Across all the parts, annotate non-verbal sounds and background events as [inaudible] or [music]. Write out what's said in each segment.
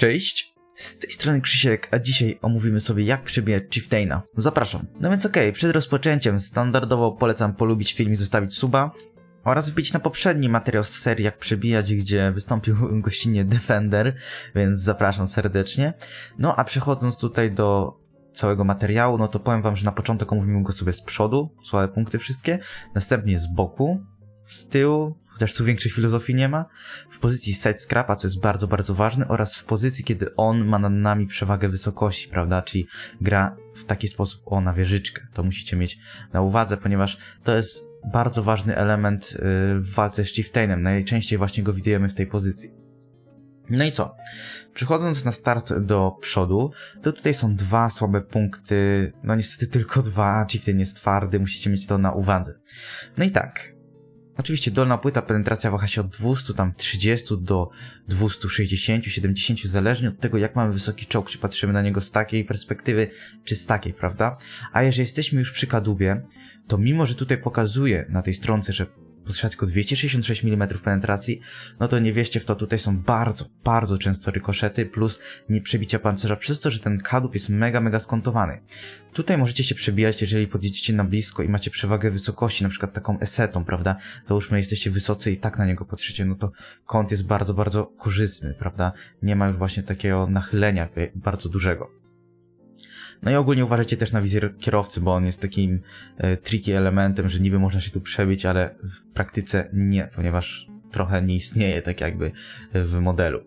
Cześć, z tej strony Krzysiek, a dzisiaj omówimy sobie jak przybijać Chieftaina. Zapraszam. No więc okej, przed rozpoczęciem standardowo polecam polubić film i zostawić suba oraz wbić na poprzedni materiał z serii jak przebijać, gdzie wystąpił [laughs] gościnnie Defender, więc zapraszam serdecznie. No a przechodząc tutaj do całego materiału, no to powiem wam, że na początek omówimy go sobie z przodu, słabe punkty wszystkie, następnie z boku, z tyłu, chociaż tu większej filozofii nie ma, w pozycji side scrapa, co jest bardzo, bardzo ważne, oraz w pozycji, kiedy on ma nad nami przewagę wysokości, prawda, czyli gra w taki sposób o na wieżyczkę. To musicie mieć na uwadze, ponieważ to jest bardzo ważny element yy, w walce z Chieftainem. Najczęściej właśnie go widujemy w tej pozycji. No i co? Przechodząc na start do przodu, to tutaj są dwa słabe punkty, no niestety tylko dwa, Chieftain jest twardy, musicie mieć to na uwadze. No i tak, Oczywiście dolna płyta penetracja waha się od 200, tam 30 do 260, 70, zależnie od tego, jak mamy wysoki czołg, czy patrzymy na niego z takiej perspektywy, czy z takiej, prawda? A jeżeli jesteśmy już przy kadłubie, to mimo, że tutaj pokazuje na tej stronce, że potrzeba tylko 266 mm penetracji, no to nie wieście w to, tutaj są bardzo, bardzo często rykoszety plus nieprzebicia pancerza przez to, że ten kadłub jest mega, mega skontowany. Tutaj możecie się przebijać, jeżeli podjedziecie na blisko i macie przewagę wysokości, na przykład taką esetą, prawda? Załóżmy, jesteście wysocy i tak na niego patrzycie, no to kąt jest bardzo, bardzo korzystny, prawda? Nie ma już właśnie takiego nachylenia bardzo dużego. No i ogólnie uważajcie też na wizjer kierowcy, bo on jest takim e, tricky elementem, że niby można się tu przebić, ale w praktyce nie, ponieważ trochę nie istnieje tak jakby w modelu.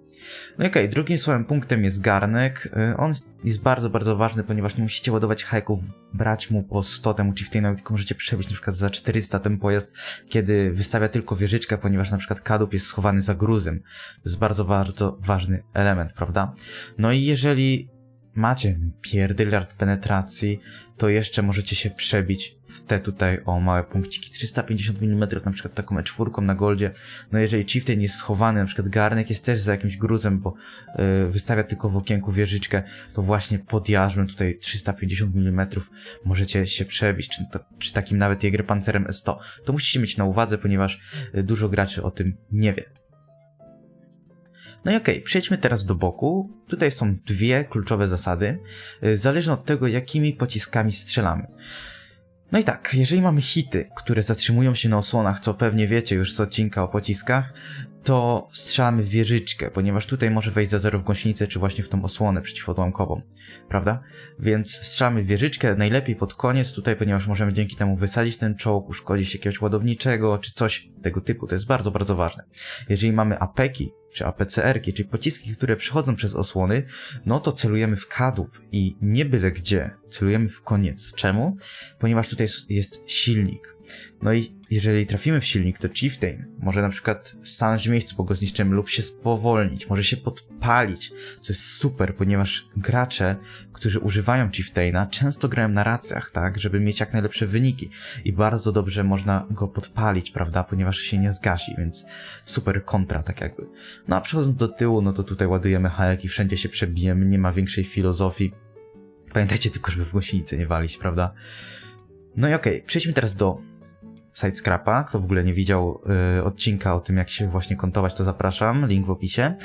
No okej, okay, drugim słabym punktem jest garnek. E, on jest bardzo, bardzo ważny, ponieważ nie musicie ładować hajków, brać mu po 100 temu chieftainowi, tylko możecie przebić na przykład za 400 ten pojazd, kiedy wystawia tylko wieżyczkę, ponieważ na przykład kadłub jest schowany za gruzem. To jest bardzo, bardzo ważny element, prawda? No i jeżeli macie pierdyliard penetracji, to jeszcze możecie się przebić w te tutaj o małe punkciki 350 mm, na przykład taką E4 na goldzie. No jeżeli Chieftain jest schowany, na przykład garnek jest też za jakimś gruzem, bo yy, wystawia tylko w okienku wieżyczkę, to właśnie pod jarzmem tutaj 350 mm możecie się przebić, czy, to, czy takim nawet Pancerem S100. To musicie mieć na uwadze, ponieważ y, dużo graczy o tym nie wie. No i okej, okay, przejdźmy teraz do boku. Tutaj są dwie kluczowe zasady, y, zależne od tego, jakimi pociskami strzelamy. No i tak, jeżeli mamy hity, które zatrzymują się na osłonach, co pewnie wiecie już z odcinka o pociskach, to strzelamy w wieżyczkę, ponieważ tutaj może wejść za zero w gąsienicę, czy właśnie w tą osłonę przeciwodłamkową, prawda? Więc strzelamy w wieżyczkę, najlepiej pod koniec tutaj, ponieważ możemy dzięki temu wysadzić ten czołg, uszkodzić jakiegoś ładowniczego, czy coś tego typu. To jest bardzo, bardzo ważne. Jeżeli mamy apeki, czy APCR-ki, czyli pociski, które przechodzą przez osłony, no to celujemy w kadłub i nie byle gdzie, celujemy w koniec. Czemu? Ponieważ tutaj jest silnik. No i jeżeli trafimy w silnik, to Chieftain może na przykład stanąć w miejscu, bo go zniszczymy, lub się spowolnić, może się podpalić, co jest super, ponieważ gracze, którzy używają Chieftaina, często grają na racjach, tak, żeby mieć jak najlepsze wyniki i bardzo dobrze można go podpalić, prawda, ponieważ się nie zgasi, więc super kontra, tak jakby. No a przechodząc do tyłu, no to tutaj ładujemy hajek i wszędzie się przebijemy, nie ma większej filozofii. Pamiętajcie tylko, żeby w gąsienicę nie walić, prawda? No i okej, okay, przejdźmy teraz do site scrapa. Kto w ogóle nie widział y, odcinka o tym, jak się właśnie kontować, to zapraszam, link w opisie.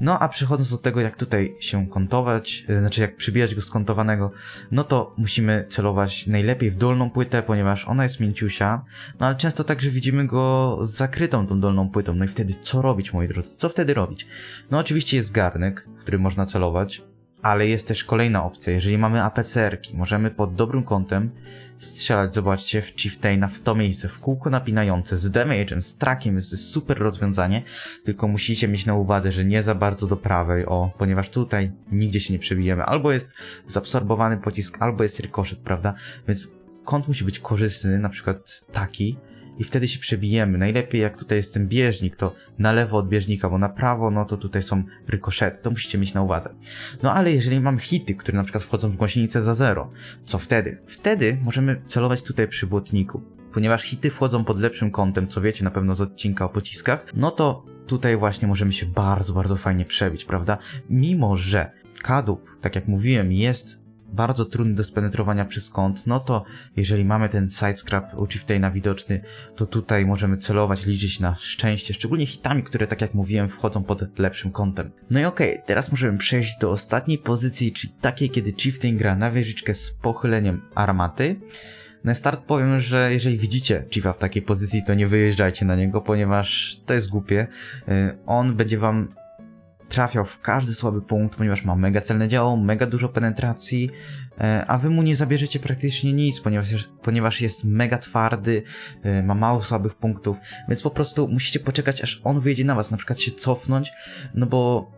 No a przechodząc do tego, jak tutaj się kontować, y, znaczy jak przybijać go skontowanego, no to musimy celować najlepiej w dolną płytę, ponieważ ona jest mięciusia, no ale często także widzimy go z zakrytą tą dolną płytą. No i wtedy co robić, moi drodzy? Co wtedy robić? No oczywiście jest garnek, w który można celować, ale jest też kolejna opcja. Jeżeli mamy APCR-ki, możemy pod dobrym kątem strzelać, zobaczcie, w Chieftaina w to miejsce, w kółko napinające, z damage'em, z trackiem, jest to super rozwiązanie, tylko musicie mieć na uwadze, że nie za bardzo do prawej, o, ponieważ tutaj nigdzie się nie przebijemy. Albo jest zabsorbowany pocisk, albo jest rykoszet, prawda? Więc kąt musi być korzystny, na przykład taki, i wtedy się przebijemy. Najlepiej jak tutaj jest ten bieżnik, to na lewo od bieżnika, bo na prawo, no to tutaj są rykoszety, to musicie mieć na uwadze. No ale jeżeli mam hity, które na przykład wchodzą w gąsienicę za zero, co wtedy? Wtedy możemy celować tutaj przy błotniku. Ponieważ hity wchodzą pod lepszym kątem, co wiecie na pewno z odcinka o pociskach, no to tutaj właśnie możemy się bardzo, bardzo fajnie przebić, prawda? Mimo, że kadłub, tak jak mówiłem, jest bardzo trudny do spenetrowania przez kąt, no to jeżeli mamy ten sidescrap u Chieftaina widoczny, to tutaj możemy celować, liczyć na szczęście, szczególnie hitami, które tak jak mówiłem wchodzą pod lepszym kątem. No i okej, teraz możemy przejść do ostatniej pozycji, czyli takiej, kiedy Chieftain gra na wieżyczkę z pochyleniem armaty. Na start powiem, że jeżeli widzicie Chiefa w takiej pozycji, to nie wyjeżdżajcie na niego, ponieważ to jest głupie. Y, On będzie wam trafiał w każdy słaby punkt, ponieważ ma mega celne działo, mega dużo penetracji, e, a wy mu nie zabierzecie praktycznie nic, ponieważ, ponieważ jest mega twardy, e, ma mało słabych punktów, więc po prostu musicie poczekać, aż on wyjedzie na was, na przykład się cofnąć, no bo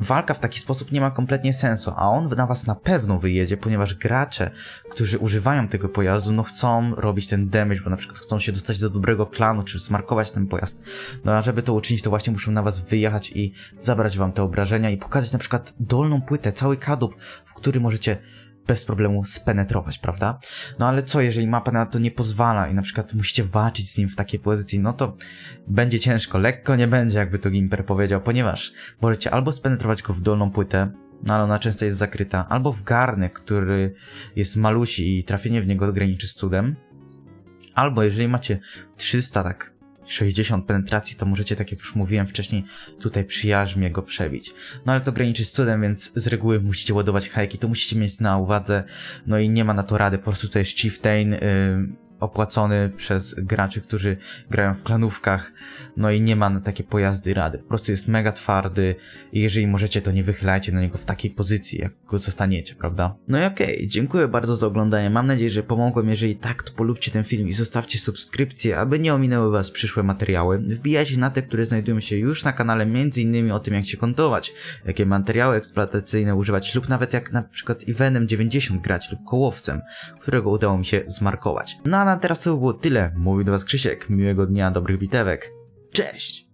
walka w taki sposób nie ma kompletnie sensu, a on na was na pewno wyjedzie, ponieważ gracze, którzy używają tego pojazdu, no chcą robić ten damage, bo na przykład chcą się dostać do dobrego klanu, czy smarkować ten pojazd. No a żeby to uczynić, to właśnie muszą na was wyjechać i zabrać wam te obrażenia i pokazać na przykład dolną płytę, cały kadłub, w który możecie bez problemu spenetrować, prawda? No ale co, jeżeli mapa na to nie pozwala i na przykład musicie walczyć z nim w takiej pozycji, no to będzie ciężko, lekko nie będzie, jakby to Gimper powiedział, ponieważ możecie albo spenetrować go w dolną płytę, no ale ona często jest zakryta, albo w garnek, który jest malusi i trafienie w niego graniczy z cudem, albo jeżeli macie 300, tak 60 penetracji, to możecie, tak jak już mówiłem wcześniej, tutaj przy jarzmie go przebić. No ale to graniczy z cudem, więc z reguły musicie ładować hajki, to musicie mieć na uwadze, no i nie ma na to rady, po prostu to jest Chieftain, yy, opłacony przez graczy, którzy grają w klanówkach, no i nie ma na takie pojazdy rady. Po prostu jest mega twardy i jeżeli możecie, to nie wychylajcie na niego w takiej pozycji, jak go zostaniecie, prawda? No i okej, dziękuję bardzo za oglądanie. Mam nadzieję, że pomogłem. Jeżeli tak, to polubcie ten film i zostawcie subskrypcję, aby nie ominęły was przyszłe materiały. Wbijajcie na te, które znajdują się już na kanale, m.in. o tym, jak się kontować, jakie materiały eksploatacyjne używać, lub nawet jak na przykład Evenem 90 grać lub kołowcem, którego udało mi się zmarkować. No na teraz to było tyle. Mówił do was Krzysiek. Miłego dnia, dobrych bitewek. Cześć!